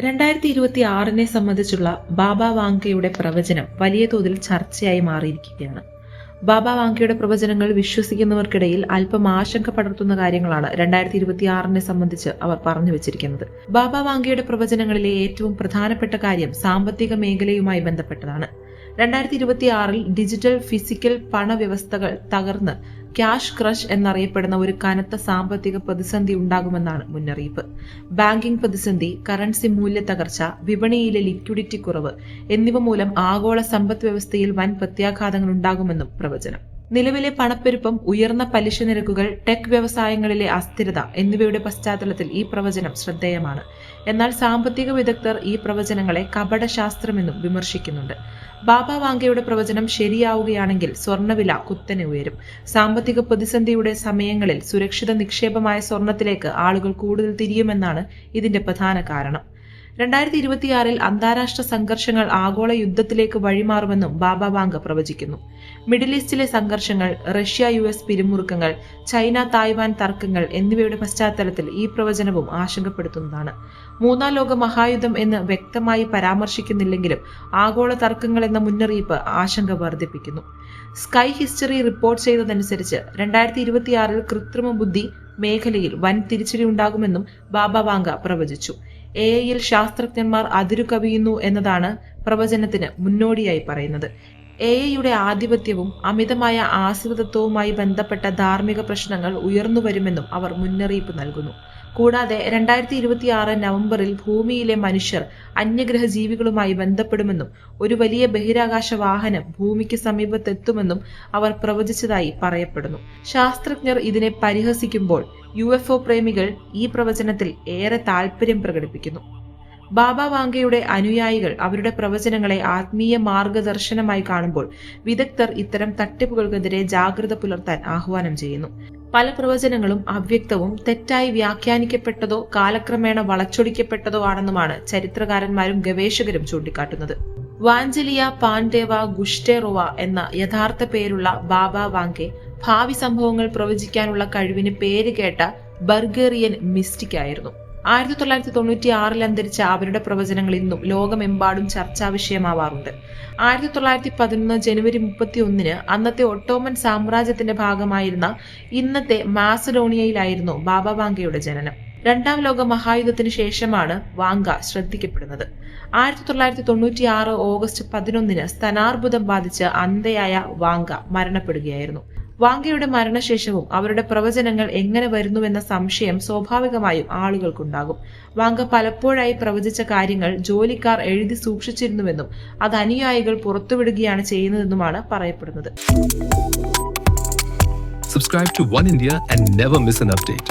രണ്ടായിരത്തി ഇരുപത്തി ആറിനെ സംബന്ധിച്ചുള്ള ബാബ വാങ്കയുടെ പ്രവചനം വലിയ തോതിൽ ചർച്ചയായി മാറിയിരിക്കുകയാണ്. ബാബ വാങ്കയുടെ പ്രവചനങ്ങൾ വിശ്വസിക്കുന്നവർക്കിടയിൽ അല്പം ആശങ്ക പടർത്തുന്ന കാര്യങ്ങളാണ് രണ്ടായിരത്തി ഇരുപത്തി ആറിനെ സംബന്ധിച്ച് അവർ പറഞ്ഞു വെച്ചിരിക്കുന്നത്. ബാബ വാങ്കയുടെ പ്രവചനങ്ങളിലെ ഏറ്റവും പ്രധാനപ്പെട്ട കാര്യം സാമ്പത്തിക മേഖലയുമായി ബന്ധപ്പെട്ടതാണ്. രണ്ടായിരത്തി ഇരുപത്തി ആറിൽ ഡിജിറ്റൽ ഫിസിക്കൽ പണവ്യവസ്ഥകൾ തകർന്ന് ക്യാഷ് ക്രഷ് എന്നറിയപ്പെടുന്ന ഒരു കനത്ത സാമ്പത്തിക പ്രതിസന്ധി ഉണ്ടാകുമെന്നാണ് മുന്നറിയിപ്പ്. ബാങ്കിംഗ് പ്രതിസന്ധി കറൻസി മൂല്യ തകർച്ച വിപണിയിലെ ലിക്വിഡിറ്റി കുറവ് എന്നിവ മൂലം ആഗോള സമ്പദ് വ്യവസ്ഥയിൽ വൻ പ്രത്യാഘാതങ്ങൾ ഉണ്ടാകുമെന്നും പ്രവചനം. നിലവിലെ പണപ്പെരുപ്പം ഉയർന്ന പലിശ നിരക്കുകൾ ടെക് വ്യവസായങ്ങളിലെ അസ്ഥിരത എന്നിവയുടെ പശ്ചാത്തലത്തിൽ ഈ പ്രവചനം ശ്രദ്ധേയമാണ്. എന്നാൽ സാമ്പത്തിക വിദഗ്ധർ ഈ പ്രവചനങ്ങളെ കപടശാസ്ത്രമെന്നും വിമർശിക്കുന്നുണ്ട്. ബാബ വാങ്കയുടെ പ്രവചനം ശരിയാവുകയാണെങ്കിൽ സ്വർണവില കുത്തനെ ഉയരും. സാമ്പത്തിക പ്രതിസന്ധിയുടെ സമയങ്ങളിൽ സുരക്ഷിത നിക്ഷേപമായ സ്വർണത്തിലേക്ക് ആളുകൾ കൂടുതൽ തിരിയുമെന്നാണ് ഇതിന്റെ പ്രധാന കാരണം. രണ്ടായിരത്തി ഇരുപത്തിയാറിൽ അന്താരാഷ്ട്ര സംഘർഷങ്ങൾ ആഗോള യുദ്ധത്തിലേക്ക് വഴിമാറുമെന്നും ബാബ വാങ്ക പ്രവചിക്കുന്നു. മിഡിൽ ഈസ്റ്റിലെ സംഘർഷങ്ങൾ റഷ്യ യു എസ് പിരിമുറുക്കങ്ങൾ ചൈന തായ്വാൻ തർക്കങ്ങൾ എന്നിവയുടെ പശ്ചാത്തലത്തിൽ ഈ പ്രവചനവും ആശങ്കപ്പെടുത്തുന്നതാണ്. മൂന്നാം ലോക മഹായുദ്ധം എന്ന് വ്യക്തമായി പരാമർശിക്കുന്നില്ലെങ്കിലും ആഗോള തർക്കങ്ങൾ എന്ന മുന്നറിയിപ്പ് ആശങ്ക വർദ്ധിപ്പിക്കുന്നു. സ്കൈ ഹിസ്റ്ററി റിപ്പോർട്ട് ചെയ്തതനുസരിച്ച് രണ്ടായിരത്തി ഇരുപത്തിയാറിൽ കൃത്രിമ ബുദ്ധി മേഖലയിൽ വൻ തിരിച്ചടി ഉണ്ടാകുമെന്നും ബാബ വാങ്ക പ്രവചിച്ചു. എ ഐയിൽ ശാസ്ത്രജ്ഞന്മാർ അതിരു കവിയുന്നു എന്നതാണ് പ്രവചനത്തിന് മുന്നോടിയായി പറയുന്നത്. എ ഐയുടെ ആധിപത്യവും അമിതമായ ആശ്രിതത്വവുമായി ബന്ധപ്പെട്ട ധാർമ്മിക പ്രശ്നങ്ങൾ ഉയർന്നുവരുമെന്നും അവർ മുന്നറിയിപ്പ് നൽകുന്നു. കൂടാതെ രണ്ടായിരത്തി ഇരുപത്തി ആറ് നവംബറിൽ ഭൂമിയിലെ മനുഷ്യർ അന്യഗ്രഹ ജീവികളുമായി ബന്ധപ്പെടുമെന്നും ഒരു വലിയ ബഹിരാകാശ വാഹനം ഭൂമിക്ക് സമീപത്തെത്തുമെന്നും അവർ പ്രവചിച്ചതായി പറയപ്പെടുന്നു. ശാസ്ത്രജ്ഞർ ഇതിനെ പരിഹസിക്കുമ്പോൾ യു പ്രേമികൾ ഈ പ്രവചനത്തിൽ ഏറെ താൽപര്യം പ്രകടിപ്പിക്കുന്നു. ബാബ വാങ്കയുടെ അനുയായികൾ അവരുടെ പ്രവചനങ്ങളെ ആത്മീയ മാർഗദർശനമായി കാണുമ്പോൾ വിദഗ്ധർ ഇത്തരം തട്ടിപ്പുകൾക്കെതിരെ ജാഗ്രത പുലർത്താൻ ആഹ്വാനം ചെയ്യുന്നു. പല പ്രവചനങ്ങളും അവ്യക്തവും തെറ്റായി വ്യാഖ്യാനിക്കപ്പെട്ടതോ കാലക്രമേണ വളച്ചൊടിക്കപ്പെട്ടതോ ആണെന്നുമാണ് ചരിത്രകാരന്മാരും ഗവേഷകരും ചൂണ്ടിക്കാട്ടുന്നത്. വാഞ്ചലിയ പാൻഡേവ ഗുഷ്ടേറോവ എന്ന യഥാർത്ഥ പേരുള്ള ബാബ വാങ്കെ ഭാവി സംഭവങ്ങൾ പ്രവചിക്കാനുള്ള കഴിവിന് പേര് കേട്ട ബർഗേറിയൻ മിസ്റ്റിക് ആയിരുന്നു ആയിരത്തി തൊള്ളായിരത്തി തൊണ്ണൂറ്റി ആറിൽ അന്തരിച്ച അവരുടെ പ്രവചനങ്ങൾ ഇന്നും ലോകമെമ്പാടും ചർച്ചാ വിഷയമാവാറുണ്ട്. ആയിരത്തി തൊള്ളായിരത്തി പതിനൊന്ന് ജനുവരി മുപ്പത്തി ഒന്നിന് അന്നത്തെ ഒട്ടോമൻ സാമ്രാജ്യത്തിന്റെ ഭാഗമായിരുന്ന ഇന്നത്തെ മാസഡോണിയയിലായിരുന്നു ബാബ വാങ്കയുടെ ജനനം. രണ്ടാം ലോക മഹായുദ്ധത്തിന് ശേഷമാണ് വാങ്ക ശ്രദ്ധിക്കപ്പെടുന്നത്. ആയിരത്തി തൊള്ളായിരത്തി തൊണ്ണൂറ്റി ആറ് ഓഗസ്റ്റ് പതിനൊന്നിന് സ്തനാർബുദം ബാധിച്ച് അന്ധയായ വാങ്ക മരണപ്പെടുകയായിരുന്നു. വാങ്കയുടെ മരണശേഷവും അവരുടെ പ്രവചനങ്ങൾ എങ്ങനെ വരുന്നുവെന്ന സംശയം സ്വാഭാവികമായും ആളുകൾക്കുണ്ടാകും വാങ്ക പലപ്പോഴായി പ്രവചിച്ച കാര്യങ്ങൾ ജോലിക്കാർ എഴുതി സൂക്ഷിച്ചിരുന്നുവെന്നും അത് അനുയായികൾ പുറത്തുവിടുകയാണ് ചെയ്യുന്നതെന്നുമാണ് പറയപ്പെടുന്നത് Subscribe to One India and never miss an update.